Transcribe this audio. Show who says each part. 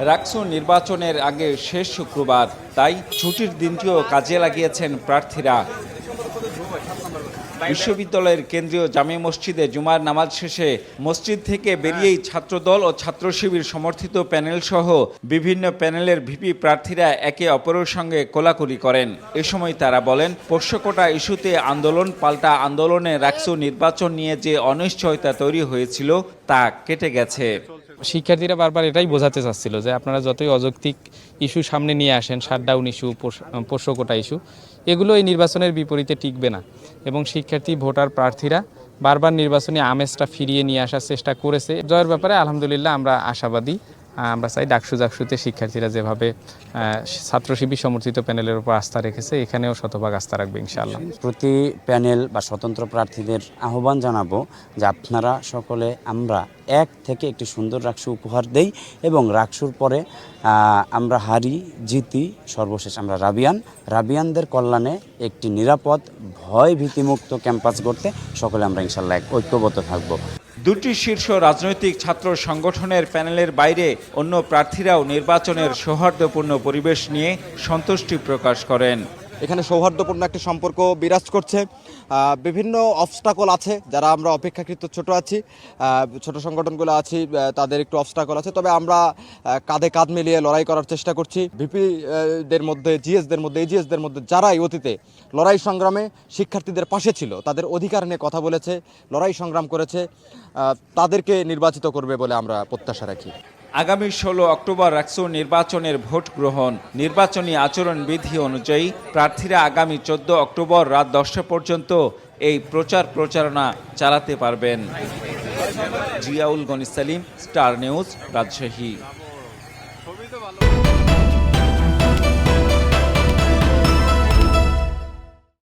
Speaker 1: রাকসু নির্বাচনের আগে শেষ শুক্রবার, তাই ছুটির দিনটিও কাজে লাগিয়েছেন প্রার্থীরা। বিশ্ববিদ্যালয়ের কেন্দ্রীয় জামে মসজিদে জুমার নামাজ শেষে মসজিদ থেকে বেরিয়েই ছাত্রদল ও ছাত্র শিবির সমর্থিত প্যানেল সহ বিভিন্ন প্যানেলের ভিপি প্রার্থীরা একে অপরের সঙ্গে কোলাকুলি করেন। এ সময় তারা বলেন, পোষ্যকোটা ইস্যুতে আন্দোলন পাল্টা আন্দোলনে রাকসু নির্বাচন নিয়ে যে অনিশ্চয়তা তৈরি হয়েছিল, তা কেটে গেছে।
Speaker 2: শিক্ষার্থীরা বারবার এটাই বোঝাতে চাচ্ছিল যে আপনারা যতই অযৌক্তিক ইস্যু সামনে নিয়ে আসেন শাটডাউন ইস্যু পোষ্যকোটা ইস্যু, এগুলো এই নির্বাচনের বিপরীতে টিকবে না। এবং শিক্ষার্থী, ভোটার, প্রার্থীরা বারবার নির্বাচনী আমেজটা ফিরিয়ে নিয়ে আসার চেষ্টা করেছে। জয়ের ব্যাপারে আলহামদুলিল্লাহ আমরা আশাবাদী। আমরা চাই ডাকসু জাকসুতে শিক্ষার্থীরা যেভাবে ছাত্র শিবির সমর্থিত প্যানেলের উপর আস্থা রেখেছে, এখানেও শতভাগ আস্থা রাখবে ইনশাআল্লাহ।
Speaker 3: প্রতি প্যানেল বা স্বতন্ত্র প্রার্থীদের আহ্বান জানাব যে আপনারা সকলে, আমরা এক থেকে একটি সুন্দর রাকসু উপহার দেই এবং রাকসুর পরে আমরা হারি, জিতি, সর্বশেষ আমরা রাবিয়ান। রাবিয়ানদের কল্যাণে একটি নিরাপদ ভয় ভীতিমুক্ত ক্যাম্পাস গড়তে সকলে আমরা ইনশাল্লাহ এক ঐক্যবদ্ধ থাকব।
Speaker 1: দুটি শীর্ষ রাজনৈতিক ছাত্র সংগঠনের প্যানেলের বাইরে অন্য প্রার্থীরাও নির্বাচনের সৌহার্দ্যপূর্ণ পরিবেশ নিয়ে সন্তুষ্টি প্রকাশ করেন।
Speaker 4: এখানে সৌহার্দ্যপূর্ণ একটি সম্পর্ক বিরাজ করছে। বিভিন্ন অবস্টাকল আছে, যারা আমরা অপেক্ষাকৃত ছোট আছি। ছোট সংগঠনগুলো আছি তাদের একটু অবস্টাকল আছে। তবে আমরা কাঁধে কাঁধ মিলিয়ে লড়াই করার চেষ্টা করছি। ভিপি দের মধ্যে জিএসদের মধ্যে এজিএসদের মধ্যে যারাই অতীতে লড়াই সংগ্রামে শিক্ষার্থীদের পাশে ছিল, তাদের অধিকার নিয়ে কথা বলেছে, লড়াই সংগ্রাম করেছে তাদেরকে নির্বাচিত করবে বলে আমরা প্রত্যাশা রাখি।
Speaker 1: আগামী ষোলো অক্টোবর একশো নির্বাচনের ভোট গ্রহণ। নির্বাচনী আচরণবিধি অনুযায়ী প্রার্থীরা আগামী চোদ্দ অক্টোবর রাত দশটা পর্যন্ত এই প্রচার প্রচারণা চালাতে পারবেন। Ziaul Gani Salim, star news, Rajshahi.